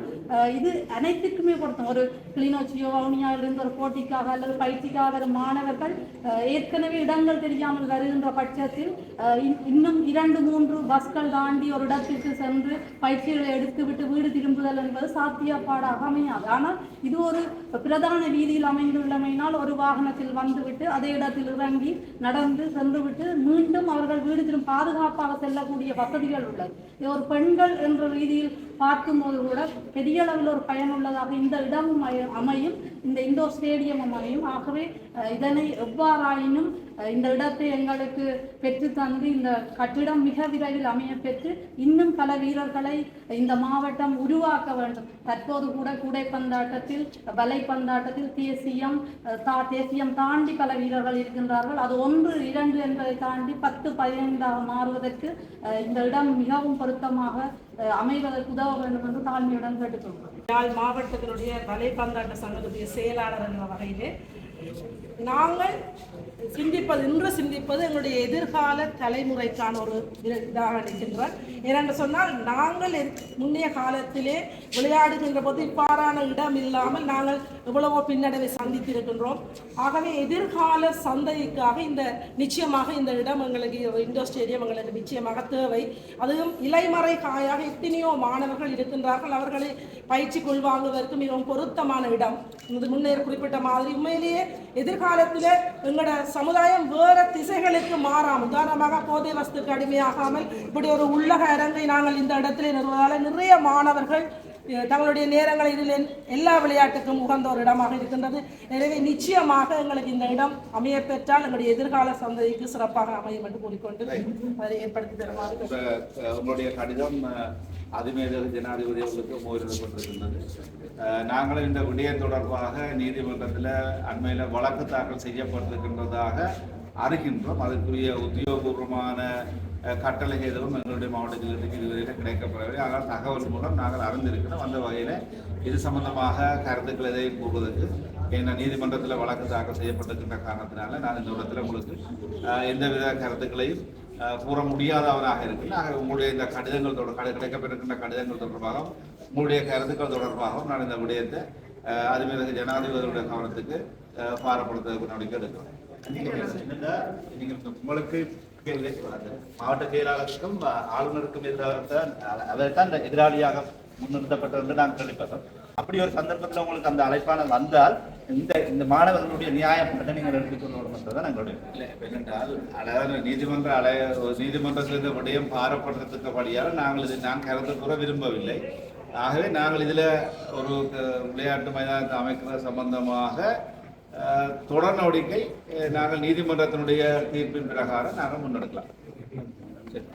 இது அனைத்துக்குமே பொருத்தம். ஒரு கிளிநொச்சியோ வவுனியாவிலிருந்து ஒரு போட்டிக்காக அல்லது பயிற்சிக்காக மாணவர்கள் ஏற்கனவே இடங்கள் தெரியாமல் வருகின்ற பட்சத்தில் இன்- இன்னும் இரண்டு மூன்று பஸ்கள் தாண்டி ஒரு இடத்திற்கு சென்று பயிற்சிகளை எடுத்துவிட்டு வீடு திரும்புதல் என்பது சாத்தியப்பாடாக அமையாது. ஆனால் இது ஒரு பிரதான வீதியில் அமைந்துள்ளமையினால் ஒரு வாகனத்தில் வந்துவிட்டு அதே இடத்தில் இறங்கி நடந்து சென்றுவிட்டு மீண்டும் அவர்கள் வீடு திரும்ப பாதுகாப்பாக செல்லக்கூடிய வசதிகள் உள்ளது. இது ஒரு பெண்கள் என்ற ரீதியில் பார்க்கும்போது கூட பெரிய அளவில் ஒரு பயனுள்ளதாக இந்த இடமும் அமையும். இந்த இண்டோர் ஸ்டேடியம் அமையும் ஆகவே இதனை எவ்வாறாயினும் இந்த இடத்தை எங்களுக்கு பெற்று தந்து இந்த கட்டிடம் மிக விரைவில் அமைய பெற்று இன்னும் பல வீரர்களை இந்த மாவட்டம் உருவாக்க வேண்டும். தற்போது கூட கூடைப்பந்தாட்டத்தில் வலைப்பந்தாட்டத்தில் தேசியம் தா தேசியம் தாண்டி பல வீரர்கள் இருக்கின்றார்கள். அது ஒன்று இரண்டு என்பதை தாண்டி பத்து பதினைந்தாக மாறுவதற்கு இந்த இடம் மிகவும் பொருத்தமாக அமைவதற்கு உதவ வேண்டும் என்று தாழ்மையுடன் கேட்டுக்கொள்கிறோம். யாழ் மாவட்டத்தினுடைய தலைப்பந்தாட்ட சங்கத்துடைய செயலாளர் என்ற வகையிலே நாங்கள் சிந்திப்பது இன்று சிந்திப்பது எங்களுடைய எதிர்கால தலைமுறைக்கான ஒரு இதாக இருக்கின்றார் ஏனென்று சொன்னால் நாங்கள் முன்னைய காலத்திலே விளையாடுகின்ற போது இவ்வாறான இடம் இல்லாமல் நாங்கள் எவ்வளவோ பின்னடைவை சந்தித்திருக்கின்றோம். ஆகவே எதிர்கால சந்தைக்காக இந்த நிச்சயமாக இந்த இடம் எங்களுக்கு இண்டோர் ஸ்டேடியம் எங்களுக்கு நிச்சயமாக தேவை. அதுவும் இலைமறை காயாக எத்தனையோ மாணவர்கள் இருக்கின்றார்கள். அவர்களை பயிற்சி கொள்வாங்குவதற்கு மிகவும் பொருத்தமான இடம். இது முன்னேற குறிப்பிட்ட மாதிரி. உண்மையிலேயே எதிர்காலத்தில் எங்களோட சமுதாயம் வேற திசைகளுக்கு மாறாமல் உதாரணமாக போதை வஸ்துக்கு அடிமையாகாமல் இப்படி ஒரு உள்ளக அரங்கை நாங்கள் இந்த இடத்துல நிறுவதால் நிறைய மாணவர்கள் தங்களுடைய நேரங்களை இதில் எல்லா விளையாட்டுக்கும் உகந்த ஒரு இடமாக இருக்கின்றது. எனவே நிச்சயமாக எங்களுக்கு இந்த இடம் அமைய பெற்றால் எங்களுடைய எதிர்கால சந்ததிக்கு சிறப்பாக அமையும் என்று கூறிக்கொண்டு அதை ஏற்படுத்தி தருமாறு உங்களுடைய கடிதம் அஹ், ஜனாதிபதி அவர்களுக்கு முயற்சிக்கப்பட்டிருக்கின்றது நாங்களும் இந்த விடயம் தொடர்பாக நீதிமன்றத்தில் அண்மையில் வழக்கு தாக்கல் செய்யப்பட்டிருக்கின்றதாக அறிகின்றோம் அதற்குரிய உத்தியோகபூர்வமான கட்டளை எதுவும் எங்களுடைய மாவட்டத்திலிருந்து இதுவரையில் கிடைக்கப்படவில்லை ஆனால் தகவல் மூலம் நாங்கள் அறிந்திருக்கிறோம் அந்த வகையில் இது சம்பந்தமாக கருத்துக்கள் எதையும் கூறுவதற்கு என்ன நீதிமன்றத்தில் வழக்கு தாக்கல் செய்யப்பட்டிருக்கின்ற காரணத்தினால நான் இந்த இடத்துல உங்களுக்கு எந்தவித கருத்துக்களையும் கூற முடியாதவராக இருக்கிறேன் ஆக உங்களுடைய இந்த கடிதங்கள் தொடர் கிடை- கிடைக்கப்பட்டிருக்கின்ற கடிதங்கள் தொடர்பாகவும் உங்களுடைய கருத்துக்கள் தொடர்பாகவும் நான் இந்த விடயத்தை அதுமாரி ஜனாதிபதியுடைய கவனத்துக்கு பாரப்படுத்துவதற்கு நடவடிக்கை இந்த உங்களுக்கு. மாவட்ட செயலாளருக்கும் ஆளுநருக்கும் எதிராக அதற்கான அந்த எதிராளியாக முன்னிறுத்தப்பட்டது என்று நான் கேள்விப்பட்டோம் அப்படி ஒரு சந்தர்ப்பத்தில் உங்களுக்கு அந்த அழைப்பானது வந்தால் இந்த இந்த மாணவர்களுடைய நியாயம் மட்டும் நீங்கள் எடுத்துக்கொள்ளணும் என்றதான் எங்களுடைய? இல்லை இப்ப அதாவது நீதிமன்ற அலைய நீதிமன்றத்தில் விடயம் பாரப்படுறதுக்கு வழியால் நாங்கள் இது நான் கருத்து கூற விரும்பவில்லை. ஆகவே நாங்கள் இதில் ஒரு விளையாட்டு மைதானத்தை அமைக்கிறது சம்பந்தமாக தொடர் நடவடிக்கை நாங்கள் நீதிமன்றத்தினுடைய தீர்ப்பின் பிரகாரம் நாங்கள் முன்னெடுக்கலாம் சரி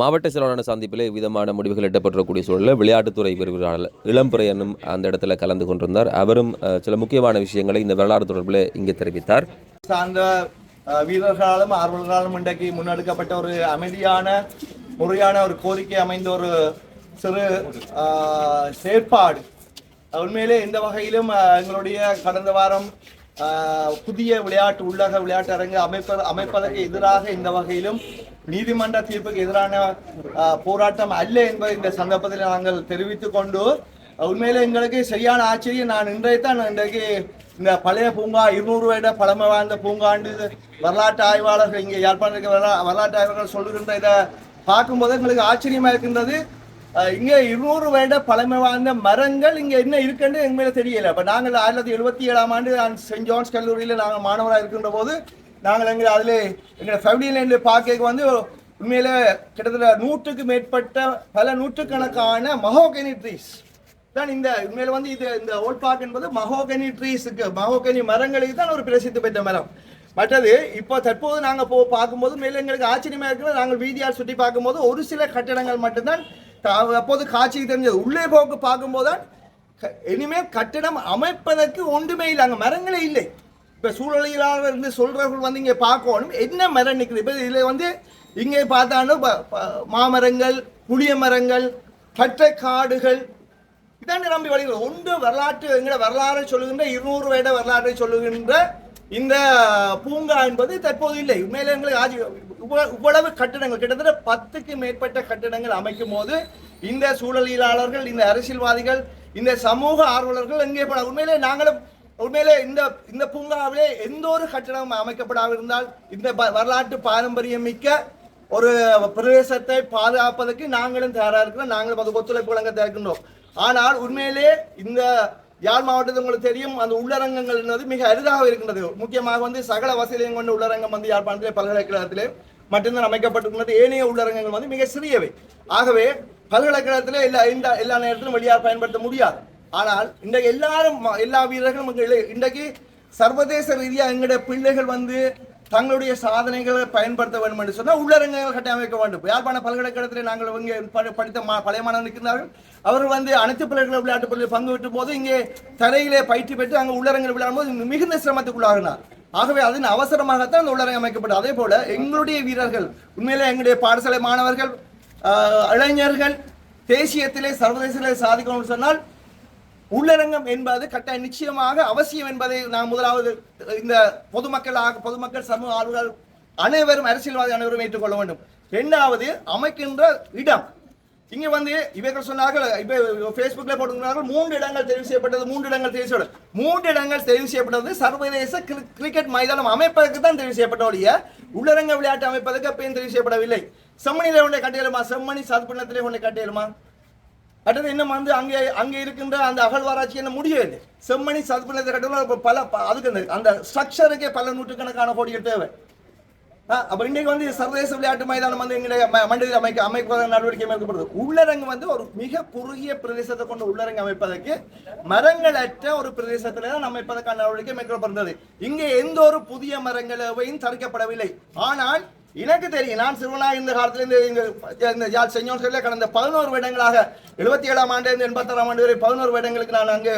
மாவட்ட செயலாளர் சந்திப்பில் விதமான முடிவுகள் எட்டப்பட்டிருக்கக்கூடிய சூழலில் விளையாட்டுத்துறை விரிவுரையாளர் இளம்புரையனும் அந்த இடத்துல கலந்து கொண்டிருந்தார். அவரும் சில முக்கியமான விஷயங்களை இந்த வரலாறு தொடர்பில் இங்கே தெரிவித்தார். சார்ந்த வீரர்களாலும் ஆர்வலர்களாலும் இன்றைக்கு முன்னெடுக்கப்பட்ட ஒரு அமைதியான முறையான ஒரு கோரிக்கை அமைந்த ஒரு சிறு செயற்பாடு. உண்மையிலே இந்த வகையிலும் எங்களுடைய கடந்த வாரம் புதிய விளையாட்டு உள்ளக விளையாட்டு அரங்கு அமைப்பது அமைப்பதற்கு எதிராக இந்த வகையிலும் நீதிமன்ற தீர்ப்புக்கு எதிரான போராட்டம் அல்ல என்பதை இந்த சந்தர்ப்பத்தில் நாங்கள் தெரிவித்துக் கொண்டு உண்மையில எங்களுக்கு சரியான ஆச்சரியம். நான் இன்றைய தான் இன்றைக்கு இந்த பழைய பூங்கா இருநூறு வருட பழமை வாய்ந்த பூங்காண்டு வரலாற்று ஆய்வாளர்கள் இங்கே யாழ்ப்பாணத்துக்கு வரலாற்று ஆய்வாளர்கள் சொல்லுகின்ற இதை பார்க்கும்போது எங்களுக்கு ஆச்சரியமா இருக்கின்றது. இங்கே இருநூறு வருட பழமை வாழ்ந்த மரங்கள் இங்கே என்ன இருக்குன்னு மேலே தெரியல. அப்போ நாங்கள் ஆயிரத்தி தொள்ளாயிரத்தி எழுபத்தி ஏழாம் ஆண்டு நான் சென்ட் ஜான்ஸ் கல்லூரியில் நாங்கள் மாணவராக இருக்கின்ற போது நாங்கள் எங்கள் அதில் எங்கள் ஃபெவிலியன் பார்க்க வந்து உண்மையில கிட்டத்தட்ட நூற்றுக்கு மேற்பட்ட பல நூற்றுக்கணக்கான மஹோகனி ட்ரீஸ் தான் இந்த உண்மையில வந்து இது இந்த ஓல்ட் பார்க் என்பது மஹோகனி ட்ரீஸுக்கு மஹோகனி மரங்களுக்கு தான் ஒரு பிரசித்தி பெற்ற மரம். மற்றது இப்போ தற்போது நாங்கள் போ பார்க்கும்போது மேலே எங்களுக்கு ஆச்சரியமாக இருக்கிறது நாங்கள் வீதியால் சுற்றி பார்க்கும்போது ஒரு சில கட்டடங்கள் மட்டும்தான் அப்போது காட்சிக்கு தெரிஞ்சது. உள்ளே போக்கு பார்க்கும்போது க- இனிமேல் கட்டிடம் அமைப்பதற்கு ஒன்றுமே இல்லை. அங்கே மரங்களே இல்லை. இப்போ சூழலியலாளர் இருந்து சொல்கிறவர்கள் வந்து இங்கே பார்க்கணும். என்ன மரம் நிற்குது இப்போ இதில் வந்து இங்கே பார்த்தாலும் மாமரங்கள் புளிய மரங்கள் பற்றை காடுகள் இதான் நம்பி வழிகள் ஒன்று வரலாற்று எங்களை வரலாறு சொல்லுகின்ற இருநூறு வருட வரலாற்றை சொல்லுகின்ற இந்த பூங்கா என்பது தற்போது இல்லை. உண்மையிலே எங்களுக்கு ஆஜி இவ்வளவு கட்டிடங்கள். கிட்டத்தட்ட பத்துக்கு மேற்பட்ட கட்டிடங்கள் அமைக்கும் போது இந்த சூழலியலாளர்கள் இந்த அரசியல்வாதிகள் இந்த சமூக ஆர்வலர்கள் எங்கே போன உண்மையிலே நாங்களும் உண்மையிலே இந்த இந்த பூங்காவிலே எந்த ஒரு கட்டணம் அமைக்கப்படாமல் இருந்தால் இந்த வரலாற்று பாரம்பரியம் மிக்க ஒரு பிரதேசத்தை பாதுகாப்பதற்கு நாங்களும் தயாராக இருக்கிறோம். நாங்களும் அது ஒத்துழைப்பு வழங்க தயாரிக்கின்றோம். ஆனால் உண்மையிலே இந்த யாழ் மாவட்டத்தில் உங்களுக்கு தெரியும் அந்த உள்ளரங்கங்கள் என்பது மிக அரிதாக இருக்கின்றது. முக்கியமாக வந்து சகல வசதியும் கொண்ட உள்ளரங்கம் வந்து யாழ்ப்பாணத்திலே பல்கலைக்கழகத்திலே மட்டும்தான் அமைக்கப்பட்டிருக்கிறது ஏனைய உள்ளரங்கங்கள் வந்து மிக சிறியவை. ஆகவே பல்கலைக்கழகத்திலே எல்லா இந்த எல்லா நேரத்திலும் வெளியார் பயன்படுத்த முடியாது. ஆனால் இன்றைக்கு எல்லாரும் ம- எல்லா வீரர்களும் இன்றைக்கு சர்வதேச ரீதியாக எங்களுடைய பிள்ளைகள் வந்து தங்களுடைய சாதனைகளை பயன்படுத்த வேண்டும் என்று சொன்னால் உள்ளரங்கங்கள் கட்டமைக்க வேண்டும். யாழ்ப்பாண பல்கலைக்கழகத்தில் நாங்கள் இங்கே படித்த மா பழைய மாணவர்கள் இருக்கிறார்கள் அவர் வந்து அனைத்து பிள்ளைகள் விளையாட்டு பள்ளியில் பங்கு பெற்றும் போது இங்கே தரையிலே பயிற்சி பெற்று அங்கே உள்ளரங்கில் விளையாடும் போது மிகுந்த சிரமத்துக்குள்ளாகினார். ஆகவே அதன் அவசரமாகத்தான் அந்த உள்ளரங்கம் அமைக்கப்பட்டது. அதே போல எங்களுடைய வீரர்கள் உண்மையிலே எங்களுடைய பாடசாலை மாணவர்கள் இளைஞர்கள் தேசியத்திலே சர்வதேசத்திலே சாதிக்கணும்னு சொன்னால் உள்ளரங்கம் என்பது கட்டாய நிச்சயமாக அவசியம் என்பதை நான் முதலாவது இந்த பொதுமக்களாக பொதுமக்கள் சமூக ஆளுநர் அனைவரும் அரசியல்வாதி அனைவரும் ஏற்றுக்கொள்ள வேண்டும். இரண்டாவது அமைக்கின்ற இடம். இங்க வந்து இவர்கள் சொன்னார்கள் இப்போ பேஸ்புக்ல போட்டுக்கிறார்கள் மூன்று இடங்கள் தெரிவு செய்யப்பட்டது மூன்று இடங்கள் தெரிவு செய்யப்பட்டது. மூன்று இடங்கள் தெரிவு செய்யப்பட்டது சர்வதேச கிரி- கிரிக்கெட் மைதானம் அமைப்பதற்கு தான் தெரிவு செய்யப்பட்ட ஒழிய உள்ளரங்க விளையாட்டு அமைப்பதற்கு அப்பயும் தெரிவு செய்யப்படவில்லை. செம்மணியில ஒன்றை கட்டியலுமா செம்மணி சதுப்பினத்திலே ஒன்றை கட்டியலுமா அடுத்து இன்னும் வந்து அங்கே அங்கே இருக்கின்ற அந்த அகழ்வாராய்ச்சி என்ன முடியவில்லை. செம்மணி சதுப்பினத்தை கட்டணும் பல ப- அதுக்கு அந்த- அந்த ஸ்ட்ரக்சருக்கே பல நூற்றுக்கணக்கான கோடிகள் தேவை. ஆ, அப்ப இன்னைக்கு வந்து சர்வதேச விளையாட்டு மைதானம் வந்து எங்களுடைய ம- அமைக்க அமைப்பதற்கு நடவடிக்கை மேற்கப்படுது உள்ளரங்கு வந்து ஒரு மிக குறுகிய பிரதேசத்தை கொண்டு உள்ளரங்கு அமைப்பதற்கு மரங்களற்ற ஒரு பிரதேசத்துல தான் அமைப்பதற்கான நடவடிக்கை மேற்கொள்ளப்படுகிறது இங்கே எந்த ஒரு புதிய மரங்களையும் தடுக்கப்படவில்லை. ஆனால் எனக்கு தெரியும் நான் சிறுவனாக இந்த காலத்தில் இந்த இந்த- இந்த செஞ்சோன்னு கடந்த பதினோரு வருடங்களாக எழுபத்தி ஏழாம் ஆண்டு இருந்து எண்பத்தாறாம் ஆண்டு வரை பதினோரு வருடங்களுக்கு நான் அங்கே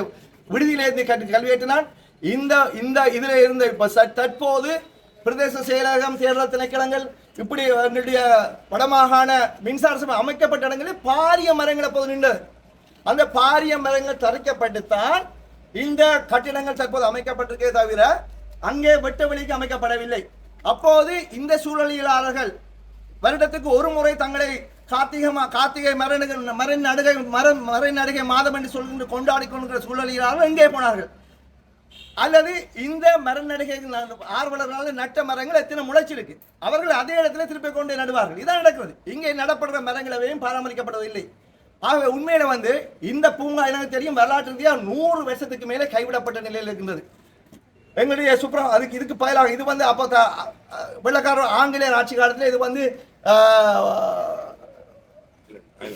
விடுதியில இருந்து கல்வியேற்றினான் இந்த இந்த இதில் இருந்த இப்போ தற்போது பிரதேச செயலகம் தேர்தல் திணைக்களங்கள் இப்படி எங்களுடைய வடமாகாண மின்சார சபை அமைக்கப்பட்ட இடங்களில் பாரிய மரங்களை போது நின்று அந்த பாரிய மரங்கள் தரிக்கப்பட்டுத்தான் இந்த கட்டிடங்கள் தற்போது அமைக்கப்பட்டிருக்கே தவிர அங்கே வெட்ட வெளிக்கு அமைக்கப்படவில்லை. அப்போது இந்த சூழலியலாளர்கள் வருடத்துக்கு ஒரு முறை தங்களை கார்த்திகை மா- கார்த்திகை மரணுகள் மரண் நடுகை மரம் மறை நடுகை மாதம் என்று சொல்லி கொண்டாடி கொண்டிருக்கிற சூழலியலாளர்கள் எங்கே போனார்கள். அல்லது இந்த மரநடுகை ஆர்வலர்களால் நட்ட மரங்கள் எத்தனை முளைச்சிருக்கு அவர்கள் அதே இடத்துல திருப்பி கொண்டு நடுவார்கள். இதான் நடக்கிறது. இங்கே நடப்படுற மரங்களவையும் பராமரிக்கப்படவில்லை ஆகவே உண்மையில வந்து இந்த பூங்கா எனக்கு தெரியும் வரலாற்று ரீதியாக நூறு வருஷத்துக்கு மேலே கைவிடப்பட்ட நிலையில் இருக்கின்றது. எங்களுடைய சுப்ரா அதுக்கு இதுக்கு பதிலாக இது வந்து அப்போ த- வெள்ளக்காரர் ஆங்கிலேயர் ஆட்சி காலத்தில் இது வந்து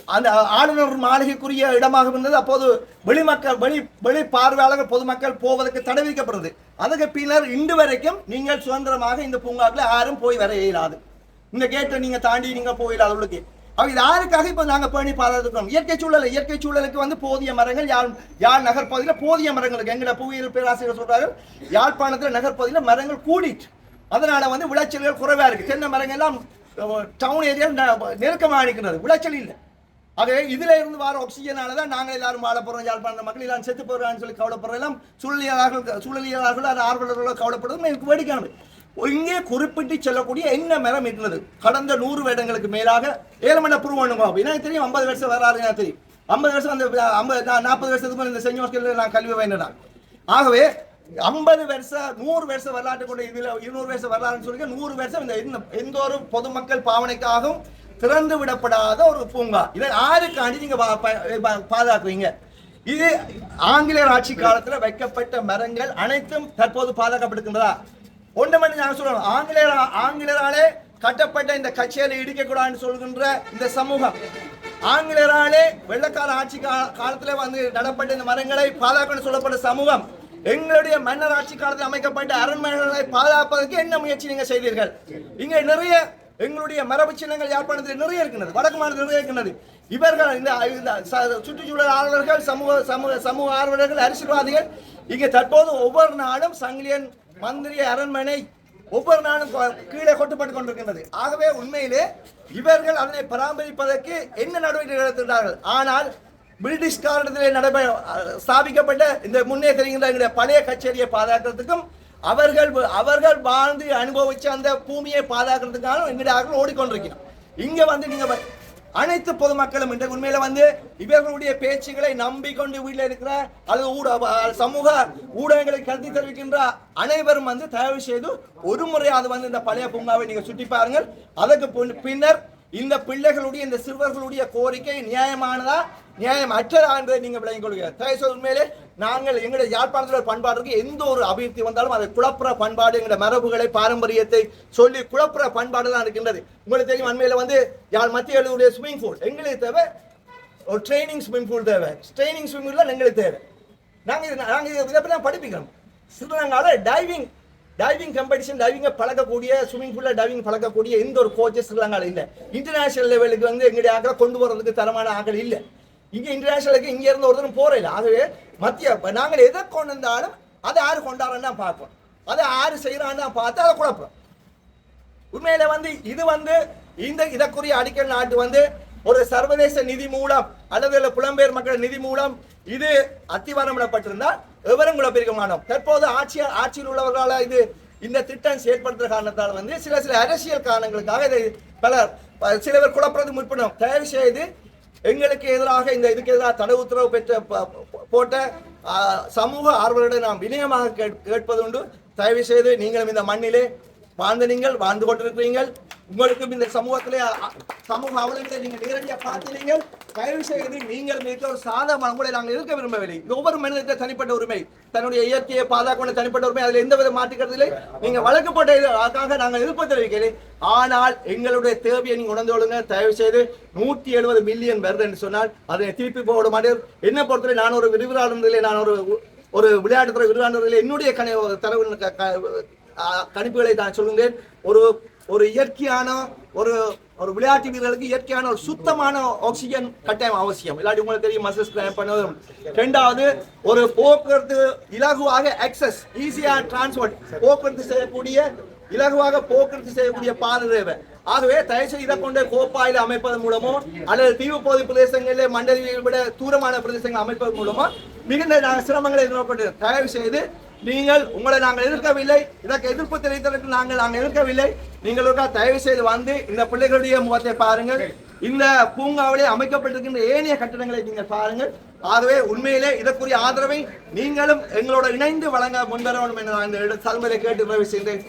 அந்த ஆளுநர் மாளிகைக்குரிய இடமாக இருந்தது. அப்போது வெளிமக்கள் வெளி வெளி பார்வையாளர்கள் பொதுமக்கள் போவதற்கு தடை விதிக்கப்படுறது அதுக்கு பின்னர் இன்று வரைக்கும் நீங்கள் சுதந்திரமாக இந்த பூங்காக்கில் யாரும் போய் வர இயலாது இந்த கேட்டை நீங்கள் தாண்டி நீங்கள் போயிடாத உள்ளுக்கு. அவ யாருக்காக இப்போ நாங்கள் பேணி பாதுகாத்துக்கிறோம் இயற்கை சூழல் இயற்கை சூழலுக்கு வந்து போதிய மரங்கள் யாழ் யாழ் நகர்ப்பகுதியில் போதிய மரங்கள் எங்களை புவியியல் பேராசிரியர் சொல்கிறார்கள் யாழ்ப்பாணத்தில் நகர்ப்பகுதியில் மரங்கள் கூடிட்டு. அதனால் வந்து விளைச்சல்கள் குறைவாக இருக்குது தென்னை மரங்கள் எல்லாம் டவுன் ஏரியா நெருக்கமாக இருக்கிறது விளைச்சல் இல்லை. ஆகவே இதில் இருந்து வர ஆக்சிஜனால தான் நாங்கள் எல்லாரும் வாழ போகிறோம் யாழ்ப்பாண மக்கள் எல்லாம் செத்து போகிறான்னு சொல்லி கவலைப்படுறோம் எல்லாம் சூழலியலாளர்கள் சூழலியலாளர்கள் அது ஆர்வலர்களோ கவலைப்படுறது எனக்கு வேடிக்கையானது. இங்கே குறிப்பிட்டு சொல்லக்கூடிய என்ன மரம் இருந்தது? கடந்த நூறு வருடங்களுக்கு மேலாக ஏழமண்ட மணி அப்படின்னா தெரியும் ஐம்பது வருஷம் வராது எனக்கு தெரியும். ஐம்பது வருஷம் அந்த ஐம்பது நாற்பது வருஷத்துக்கு இந்த செஞ்சு ஹாஸ்டலில் நான் கல்வி பயின்றேன் ஆகவே ஐம்பது வருஷம் நூறு வருஷம் வரலாற்று கொண்ட இதில் இருநூறு வருஷம் வரலாறுன்னு சொல்லி நூறு வருஷம் இந்த இந்த எந்த ஒரு பொதுமக்கள் பாவனைக்காகவும் திறந்து விடப்படாத ஒரு பூங்கா. இதை ஆறுக்காண்டி நீங்க பா- இது ஆங்கிலேயர் ஆட்சி காலத்தில் வைக்கப்பட்ட மரங்கள் அனைத்தும் தற்போது பாதுகாக்கப்படுகின்றதா? ஒன்று மட்டும் நான் சொல்லணும். ஆங்கிலேயர் ஆங்கிலேயராலே கட்டப்பட்ட இந்த கச்சேரி இடிக்கக்கூடாதுன்னு சொல்கின்ற இந்த சமூகம் ஆங்கிலேயராலே வெள்ளக்கார ஆட்சி கா- காலத்துல வந்து நடப்பட்ட இந்த மரங்களை பாதுகாக்கணும் சொல்லப்பட்ட சமூகம் எங்களுடைய மன்னர் ஆட்சி காலத்தில் அமைக்கப்பட்ட அரண்மனைகளை பாதுகாப்பதற்கு என்ன முயற்சி நீங்க செய்தீர்கள்? இங்க நிறைய எங்களுடைய மரபு சின்னங்கள் யாழ்ப்பாணத்தில் நிறைய இருக்கின்றது வடக்கு மாநிலத்தில் நிறைய இருக்கின்றது. இவர்கள் இந்த இந்த சுற்றுச்சூழல் ஆர்வலர்கள் சமூக சமூக சமூக ஆர்வலர்கள் அரசியல்வாதிகள் இங்கே தற்போது ஒவ்வொரு நாளும் சங்கிலியன் மந்திரி அரண்மனை ஒவ்வொரு நாளும் கீழே கொட்டுப்பட்டு கொண்டிருக்கின்றது. ஆகவே உண்மையிலே இவர்கள் அதனை பராமரிப்பதற்கு என்ன நடவடிக்கை எடுத்துகிறார்கள் ஆனால் பிரிட்டிஷ் காலத்திலே நடைபெற ஸ்தாபிக்கப்பட்ட இந்த முன்னே தெரிகின்ற எங்களுடைய பழைய கச்சேரியை பாதுகாக்கிறதுக்கும் அவர்கள் அவர்கள் வாழ்ந்து அனுபவிச்ச அந்த பூமியை பாதுகாக்கிறதுக்காக எங்களுடைய ஆக்கள் ஓடிக்கொண்டிருக்கிறோம். இங்கே வந்து நீங்கள் அனைத்து பொதுமக்களும் இன்றைக்கு உண்மையில வந்து இவர்களுடைய பேச்சுகளை நம்பிக்கொண்டு வீட்டில் இருக்கிற அல்லது ஊட சமூக ஊடகங்களை கருத்து தெரிவிக்கின்ற அனைவரும் வந்து தயவு செய்து ஒரு முறை அது வந்து இந்த பழைய பூங்காவை நீங்க சுற்றி பாருங்கள். அதற்கு பின்னர் இந்த பிள்ளைகளுடைய இந்த சிறுவர்களுடைய கோரிக்கை நியாயமானதா? நியாயம் அற்றதா என்பதை நீங்க விளங்கிக் கொள்கிற தயவு உண்மையிலே நாங்கள் எங்களுடைய யாழ்ப்பாணத்தில் பண்பாடுக்கு எந்த ஒரு அபிவிருத்தி வந்தாலும் அதை குழப்புற பண்பாடு எங்களுடைய மரபுகளை பாரம்பரியத்தை சொல்லி குழப்புற பண்பாடு தான் இருக்கின்றது. உங்களுக்கு தெரியும் அண்மையில வந்து யாழ் மத்திய எழுதுடைய ஸ்விமிங் பூல் எங்களுக்கு தேவை ஒரு ட்ரைனிங் ஸ்விமிங் பூல் தேவை. ட்ரைனிங் ஸ்விமிங் பூல் எங்களுக்கு தேவை. நாங்கள் நாங்கள் இதை படிப்பிக்கிறோம். ஸ்ரீலங்காவில் டைவிங் டைவிங் காம்படிஷன் டைவிங்கை பழக்கக்கூடிய ஸ்விமிங் பூலில் டைவிங் பழக்கக்கூடிய எந்த ஒரு கோச்சஸ் ஸ்ரீலங்காவில் இல்லை. இன்டர்நேஷனல் லெவலுக்கு வந்து எங்களுடைய ஆக்களை கொண்டு வரதுக்கு தரமான ஆக்கள் இல்லை. இங்கே இன்டர்நேஷனலுக்கு இங்கே இருந்து ஒருத்தரும் போகிற இல்லை ஆகவே மத்திய நாங்கள் எதை கொண்டு வந்தாலும் அதை யார் கொண்டாடுறோன்னு தான் பார்ப்போம். அதை யார் செய்கிறான்னு பார்த்து அதை குழப்பம் உண்மையில வந்து இது வந்து இந்த இதற்குரிய அடிக்கல் நாட்டு வந்து ஒரு சர்வதேச நிதி மூலம் அல்லது புலம்பெயர் மக்கள் நிதி மூலம் இது அத்திவாரமிடப்பட்டிருந்தால் எவரும் குழப்பிருக்க மாட்டோம். தற்போது ஆட்சி ஆட்சியில் உள்ளவர்களால் இது இந்த திட்டம் செயல்படுத்துற காரணத்தால் வந்து சில சில அரசியல் காரணங்களுக்காக இதை பலர் சிலவர் குழப்பறது முற்படும் தயவு செய்து எங்களுக்கு எதிராக இந்த இதுக்கு எதிராக தடை உத்தரவு பெற்ற போட்ட சமூக ஆர்வலர்களிடம் நாம் வினயமாக கேட்- கேட்பது உண்டு. தயவு செய்து நீங்களும் இந்த மண்ணிலே வாழ்ந்த நீங்கள் வாழ்ந்து கொண்டிருக்கிறீர்கள். உங்களுக்கும் இந்த சமூகத்திலே சமூக அவலங்களை நீங்கள் நேரடியாக பார்த்தீர்கள் தயவு செய்து நீங்கள் மிக ஒரு சாதமான உங்களை நாங்கள் இருக்க விரும்பவில்லை. இது ஒவ்வொரு மனிதனுக்கு தனிப்பட்ட உரிமை. தன்னுடைய இயற்கையை பாதுகாக்க தனிப்பட்ட உரிமை அதில் எந்த வித மாற்றுக்கிறதில்லை இல்லை. நீங்கள் போட்ட நாங்கள் எதிர்ப்பு தெரிவிக்கிறேன் ஆனால் எங்களுடைய தேவையை நீங்கள் உணர்ந்து கொள்ளுங்க தயவு செய்து நூற்றி எழுபது மில்லியன் வருது என்று சொன்னால் அதை திருப்பி போட மாட்டேன் என்ன பொறுத்தவரை நான் ஒரு விரிவாளர்களிலே நான் ஒரு ஒரு விளையாட்டுத்துறை விரிவாளர்களில் என்னுடைய கனவு தரவு கணிப்புகளை நான் சொல்லுங்கள். ஒரு ஒரு இயற்கையான ஒரு ஒரு விளையாட்டு வீரர்களுக்கு இயற்கையான ஒரு சுத்தமான ஆக்சிஜன் கட்டாயம் அவசியம். இல்லாட்டி உங்களுக்கு தெரியும் மசில்ஸ் பண்ணுவதும் ரெண்டாவது ஒரு போக்குவரத்து இலகுவாக அக்சஸ் ஈஸியாக டிரான்ஸ்போர்ட் போக்குவரத்து செய்யக்கூடிய இலகுவாக போக்குவரத்து செய்யக்கூடிய பாதை தேவை. ஆகவே தயவுசெய்து இதை கொண்டு கோப்பாயில் அமைப்பதன் மூலமோ அல்லது தீவு பகுதி பிரதேசங்களில் மண்டலியை விட தூரமான பிரதேசங்கள் அமைப்பதன் மூலமோ மிகுந்த சிரமங்களை தயவு செய்து நீங்கள் உங்களை நாங்கள் எதிர்க்கவில்லை. இதற்கு எதிர்ப்பு தெரிவித்ததற்கு நாங்கள் நாங்கள் எதிர்க்கவில்லை. நீங்கள் ஒருக்கா தயவு செய்து வந்து இந்த பிள்ளைகளுடைய முகத்தை பாருங்கள். இந்த பூங்காவிலே அமைக்கப்பட்டிருக்கின்ற ஏனைய கட்டடங்களை நீங்கள் பாருங்கள். ஆகவே உண்மையிலே இதற்குரிய ஆதரவை நீங்களும் எங்களோட இணைந்து வழங்க முன்வர வேண்டும் என நான் இந்த சல்முறை கேட்டு உதவி செய்தேன்.